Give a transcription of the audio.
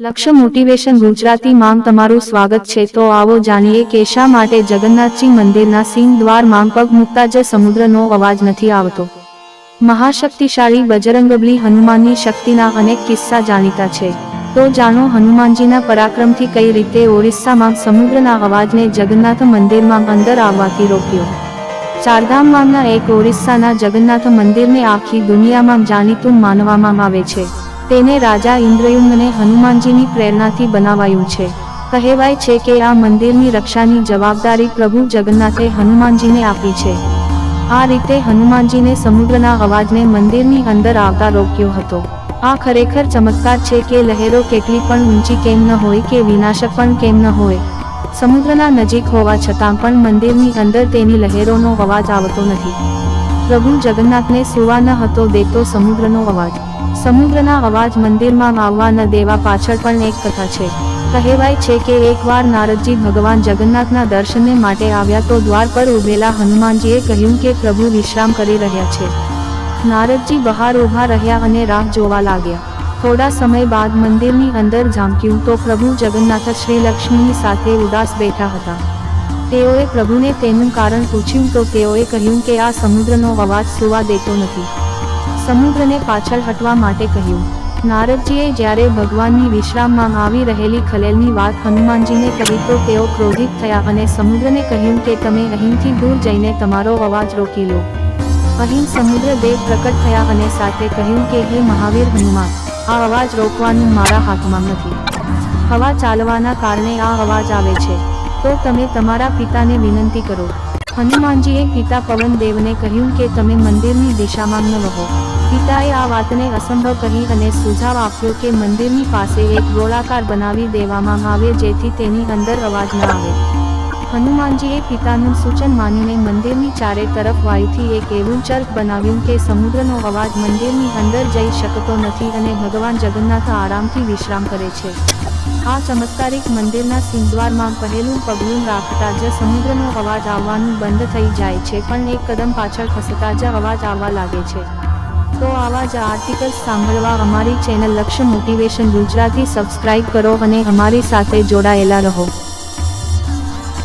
લક્ષ્ય મોટિવેશન ગુજરાતી માં તમારું સ્વાગત છે. તો આવો જાણીએ કે શા માટે જગન્નાથજી મંદિરના સિંહ દ્વારમાં પગ મૂકતા જ સમુદ્રનો અવાજ નથી આવતો. મહાશક્તિશાળી બજરંગબલી હનુમાનની શક્તિના અનેક કિસ્સા જાણીતા છે. તો જાણો હનુમાનજીના પરાક્રમથી કઈ રીતે ઓરિસ્સામાં સમુદ્રના અવાજને જગન્નાથ મંદિરમાં અંદર આવવાથી રોક્યો. ચારધામમાંના એક ઓરિસ્સાના જગન્નાથ મંદિરને આખી દુનિયામાં જાણીતું માનવામાં આવે છે. તેને રાજા ઇન્દ્રયુમ્નને હનુમાનજીની પ્રેરણાથી બનાવાયું છે. કહેવાય છે કે આ મંદિરની રક્ષાની જવાબદારી પ્રભુ જગન્નાથે હનુમાનજીને આપી છે. આ રીતે હનુમાનજીને સમુદ્રના અવાજને મંદિરની અંદર આવતા રોક્યો હતો. આ ખરેખર ચમત્કાર છે કે લહેરો કેટલી પણ ઊંચી કેમ ન હોય કે વિનાશક પણ કેમ ન હોય. સમુદ્રના નજીક હોવા છતાં પણ મંદિરની અંદર તેની લહેરોનો અવાજ આવતો નથી. પ્રભુ જગન્નાથને સુવા ન હતો દેતો સમુદ્રનો અવાજ. સમુદ્રના અવાજ મંદિરમાં આવવા ન દેવા પાછળ પણ એક કથા છે. કહેવાય છે કે એકવાર નારદજી ભગવાન જગન્નાથના દર્શનને માટે આવ્યા તો દ્વાર પર ઉભેલા હનુમાનજીએ કહ્યું કે પ્રભુ વિશ્રામ કરી રહ્યા છે. નારદજી બહાર ઊભા રહ્યા અને રાહ જોવા લાગ્યા. થોડા સમય બાદ મંદિરની અંદર ઝાંક્યું તો પ્રભુ જગન્નાથ શ્રી લક્ષ્મીની સાથે ઉદાસ બેઠા હતા. તેઓએ પ્રભુને તેનું કારણ પૂછ્યું તો તેઓએ કહ્યું કે આ સમુદ્રનો અવાજ સુવા દેતો નથી. સમુદ્રને પાછળ હટવા માટે કહ્યું, નારદજીએ જ્યારે ભગવાનની વિશ્રામમાં આવી રહેલી ખલેલની વાત હનુમાનજીને કહી તો તેઓ ક્રોધિત થયા અને સમુદ્રને કહ્યું કે તમે અહીંથી દૂર જઈને તમારો અવાજ રોકી લો. અહીં સમુદ્ર દેવ પ્રકટ થયા અને સાથે કહ્યું કે, હે મહાવીર હનુમાન, આ અવાજ રોકવાનું મારા હાથમાં નથી. હવા ચાલવાના કારણે આ અવાજ આવે છે. તો તમે તમારા પિતાને વિનંતી કરો. હનુમાનજીએ પિતા પવનદેવને કહ્યું કે તમે મંદિરની દિશામાં ન રહો. પિતાએ આ વાતને અસંભવ કહી અને સુઝાવ આપ્યો કે મંદિરની પાસે એક ગોળાકાર બનાવી દેવામાં આવે જેથી તેની અંદર અવાજ ન આવે. હનુમાનજીએ પિતાનું સૂચન માનીને મંદિરની ચારે તરફ વાયુથી એક એવું ચર્ચ બનાવ્યું કે સમુદ્રનો અવાજ મંદિરની અંદર જઈ શકતો નથી અને ભગવાન જગન્નાથ આરામથી વિશ્રામ કરે છે. આ ચમત્કારિક મંદિરના સિંહદ્વારમાં પહેલું પગલું રાખતા જ સમુદ્રનો અવાજ આવવાનું બંધ થઈ જાય છે પણ એક કદમ પાછળ ખસતા જ અવાજ આવવા લાગે છે. તો આવા જ આર્ટિકલ્સ સાંભળવા અમારી ચેનલ લક્ષ્ય મોટિવેશન ગુજરાતી સબસ્ક્રાઇબ કરો અને અમારી સાથે જોડાયેલા રહો.